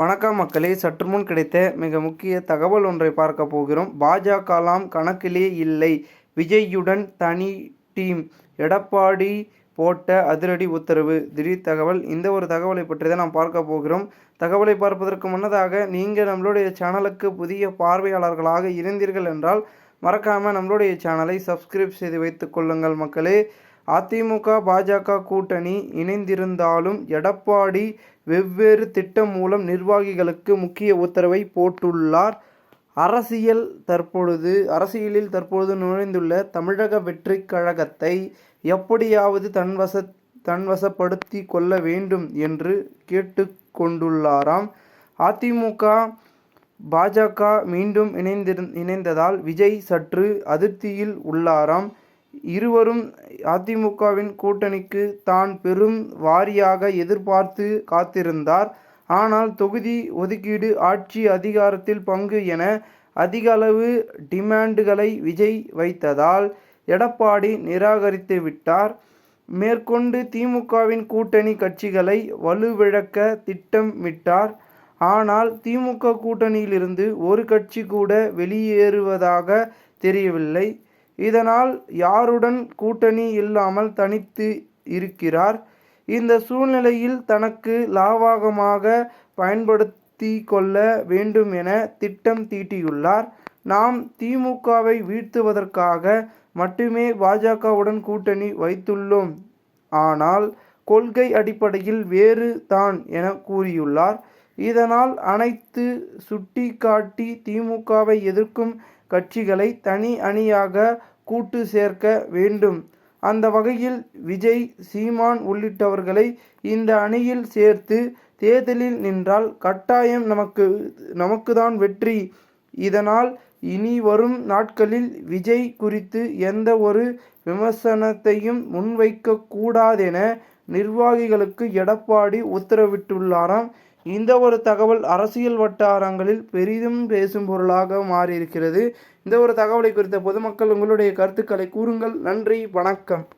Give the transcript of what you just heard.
வணக்கம் மக்களே. சற்று முன் கிடைத்த மிக முக்கிய தகவல் ஒன்றை பார்க்க போகிறோம். பாஜகலாம் கணக்கிலே இல்லை. விஜய்யுடன் தனி டீம். எடப்பாடி போட்ட அதிரடி உத்தரவு. திடீர் தகவல். இந்த ஒரு தகவலை பற்றி தான் நாம் பார்க்க போகிறோம். தகவலை பார்ப்பதற்கு முன்னதாக நீங்கள் நம்மளுடைய சேனலுக்கு புதிய பார்வையாளர்களாக இருந்தீர்கள் என்றால் மறக்காமல் நம்மளுடைய சேனலை சப்ஸ்கிரைப் செய்து வைத்துக் கொள்ளுங்கள் மக்களே. அதிமுக பாஜக கூட்டணி இணைந்திருந்தாலும் எடப்பாடி வெவ்வேறு திட்டம் மூலம் நிர்வாகிகளுக்கு முக்கிய உத்தரவை போட்டுள்ளார். அரசியல் தற்பொழுது அரசியலில் தற்பொழுது நுழைந்துள்ள தமிழக வெற்றி கழகத்தை எப்படியாவது தன்வச தன்வசப்படுத்தி கொள்ள வேண்டும் என்று கேட்டு கொண்டுள்ளாராம் அதிமுக பாஜக மீண்டும் இணைந்திரு இணைந்ததால் விஜய் சற்று அதிருப்தியில் உள்ளாராம். இருவரும் அதிமுகவின் கூட்டணிக்கு தான் பெரும் வாரியாக எதிர்பார்த்து காத்திருந்தார். ஆனால் தொகுதி ஒதுக்கீடு ஆட்சி அதிகாரத்தில் பங்கு என அதிகளவு டிமாண்டுகளை விஜய் வைத்ததால் எடப்பாடி நிராகரித்து விட்டார். மேற்கொண்டு திமுகவின் கூட்டணி கட்சிகளை வலுவிழக்க திட்டமிட்டார். ஆனால் திமுக கூட்டணியிலிருந்து ஒரு கட்சி கூட வெளியேறுவதாக தெரியவில்லை. இதனால் யாருடன் கூட்டணி இல்லாமல் தனித்து இருக்கிறார். இந்த சூழ்நிலையில் தனக்கு லாவாகமாக பயன்படுத்தி கொள்ள வேண்டும் என திட்டம் தீட்டியுள்ளார். நாம் திமுகவை வீழ்த்துவதற்காக மட்டுமே பாஜகவுடன் கூட்டணி வைத்துள்ளோம். ஆனால் கொள்கை அடிப்படையில் வேறு தான் என கூறியுள்ளார். இதனால் அனைத்து சுட்டிக்காட்டி திமுகவை எதிர்க்கும் கட்சிகளை தனி அணியாக கூட்டு சேர்க்க வேண்டும். அந்த வகையில் விஜய் சீமான் உள்ளிட்டவர்களை இந்த அணியில் சேர்த்து தேர்தலில் நின்றால் கட்டாயம் நமக்கு நமக்கு தான் வெற்றி. இதனால் இனி வரும் நாட்களில் விஜய் குறித்து எந்த ஒரு விமர்சனத்தையும் முன்வைக்க கூடாதென நிர்வாகிகளுக்கு எடப்பாடி உத்தரவிட்டுள்ளாராம். இந்த ஒரு தகவல் அரசியல் வட்டாரங்களில் பெரிதும் பேசும் பொருளாக மாறியிருக்கிறது. இந்த ஒரு தகவலை குறித்த பொதுமக்கள் உங்களுடைய கருத்துக்களை கூறுங்கள். நன்றி. வணக்கம்.